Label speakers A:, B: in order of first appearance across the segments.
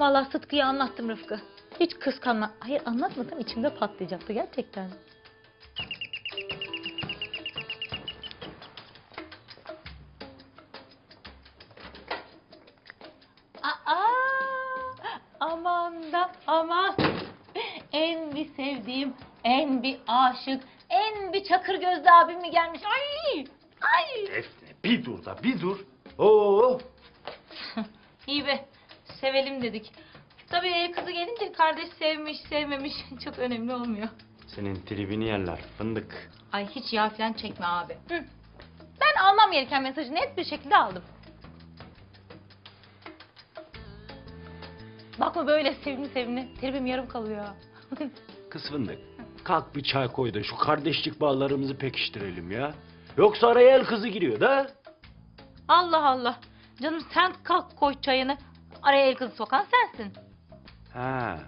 A: Vallahi Sıtkı'ya anlattım Rıfkı. Hiç kıskanma. Hayır anlatmasam içimde patlayacaktı gerçekten. Aa, aman da aman. En bir sevdiğim, en bir aşık, en bir çakır gözlü abim mi gelmiş? Ay! Ay!
B: Defne bir dur da bir dur. Oo.
A: İyi be, sevelim dedik. Tabii kızı gelince kardeş sevmiş, sevmemiş çok önemli olmuyor.
B: Senin tribini yerler fındık.
A: Ay hiç yağ falan çekme abi. Hı. Ben almam gereken mesajı net bir şekilde aldım. Bakma böyle sevimli sevimli. Tribim yarım kalıyor.
B: Kız fındık. Kalk bir çay koy da şu kardeşlik bağlarımızı pekiştirelim ya. Yoksa araya el kızı giriyor da.
A: Allah Allah. Canım sen kalk koy çayını. Araya el kızı sokan sensin.
B: Ha.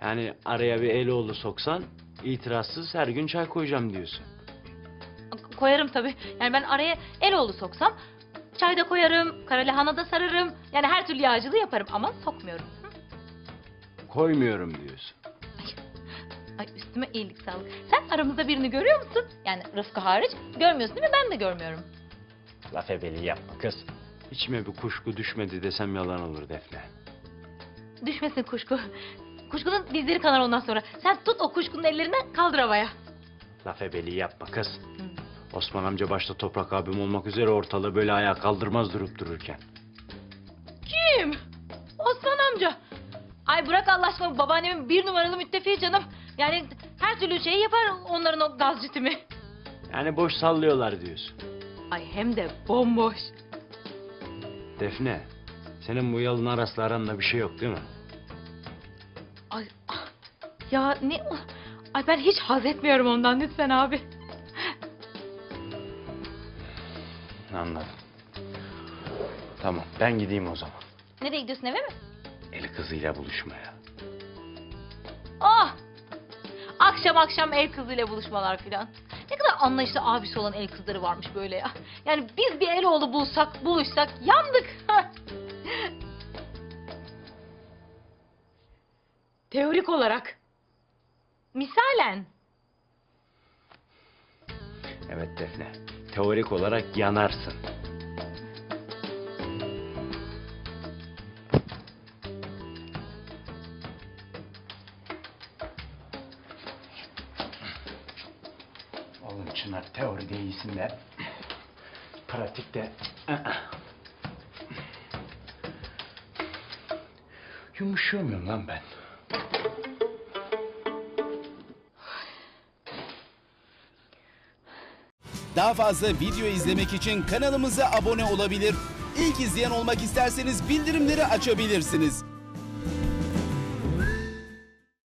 B: Yani araya bir el oğlu soksan itirazsız her gün çay koyacağım diyorsun.
A: Koyarım tabii. Yani ben araya Eloğlu soksam çay da koyarım, kara lahana da sararım. Yani her türlü yağcılığı yaparım ama sokmuyorum. Hı?
B: Koymuyorum diyorsun.
A: Ay üstüme iyilik sağlık. Sen aramızda birini görüyor musun? Yani Rıfkı hariç görmüyorsun değil mi? Ben de görmüyorum.
B: Laf ebeli yapma kız. İçime bir kuşku düşmedi desem yalan olur Defne.
A: Düşmesin kuşku. Kuşkunun dizleri kanar ondan sonra. Sen tut o kuşkunun ellerinden kaldır havaya.
B: Laf ebeli yapma kız.
A: Hı.
B: Osman amca başta Toprak abim olmak üzere ortalığı böyle ayağa kaldırmaz durup dururken.
A: Kim? Osman amca. Ay bırak Allah aşkına babaannemin bir numaralı müttefiği canım. Yani her türlü şeyi yapar onların o gaz citimi.
B: Yani boş sallıyorlar diyorsun.
A: Ay hem de bomboş.
B: Defne, senin bu yalın arasla aranda bir şey yok değil mi?
A: Ay ah, ya ne? Ay ben hiç haz etmiyorum ondan lütfen abi.
B: Anladım. Tamam, ben gideyim o zaman.
A: Nereye gidiyorsun eve mi?
B: El kızıyla buluşmaya.
A: Ah! Akşam akşam el kızıyla buluşmalar filan. Anlayışlı abisi olan el kızları varmış böyle ya. Yani biz bir el oğlu bulsak, buluşsak yandık. Teorik olarak. Misalen.
B: Evet Defne, teorik olarak yanarsın. Çınar teoride iyisin de pratikte yumuşuyor muyum lan ben?
C: Daha fazla video izlemek için kanalımıza abone olabilir. İlk izleyen olmak isterseniz bildirimleri açabilirsiniz.